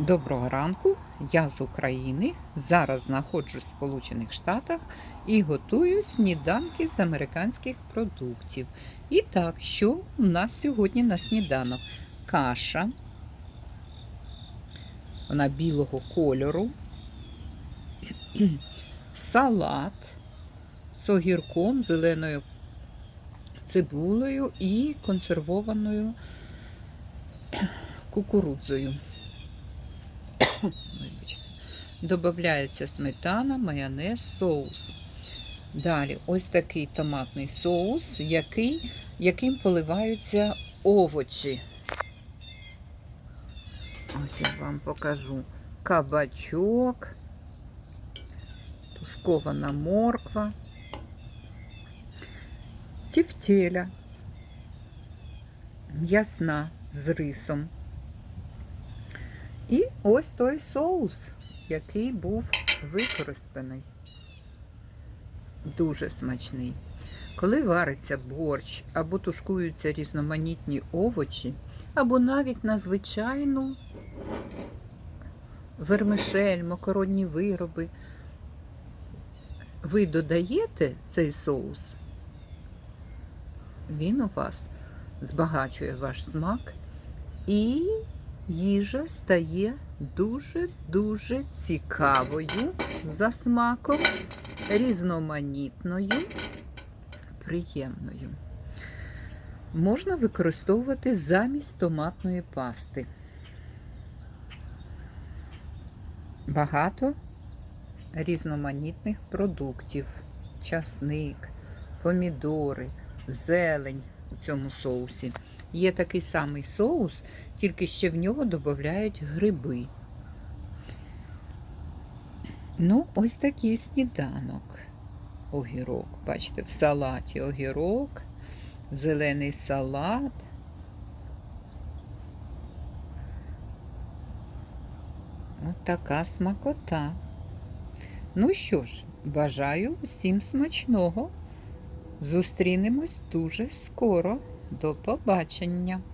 Доброго ранку, я з України. Зараз знаходжусь в Сполучених Штатах і готую сніданки з американських продуктів. І так, що у нас сьогодні на сніданок? Каша. Вона білого кольору, салат з огірком, зеленою цибулею і консервованою кукурудзою. Добавляється сметана, майонез, соус. Далі ось такий томатний соус, який, яким поливаються овочі. Ось я вам покажу кабачок, тушкована морква, тівтєля, м'ясна з рисом. І ось той соус, який був використаний. Дуже смачний. Коли вариться борщ або тушкуються різноманітні овочі, або навіть на звичайну вермишель, макаронні вироби, ви додаєте цей соус, він у вас збагачує ваш смак і їжа стає дуже-дуже цікавою за смаком, різноманітною, приємною. Можна використовувати замість томатної пасти. Багато різноманітних продуктів, часник, помідори, зелень у цьому соусі. Є такий самий соус, тільки ще в нього додають гриби. Ну, ось такий сніданок. Огірок. Бачите, в салаті огірок, зелений салат. Ось така смакота. Ну що ж, бажаю всім смачного. Зустрінемось дуже скоро. До побачення!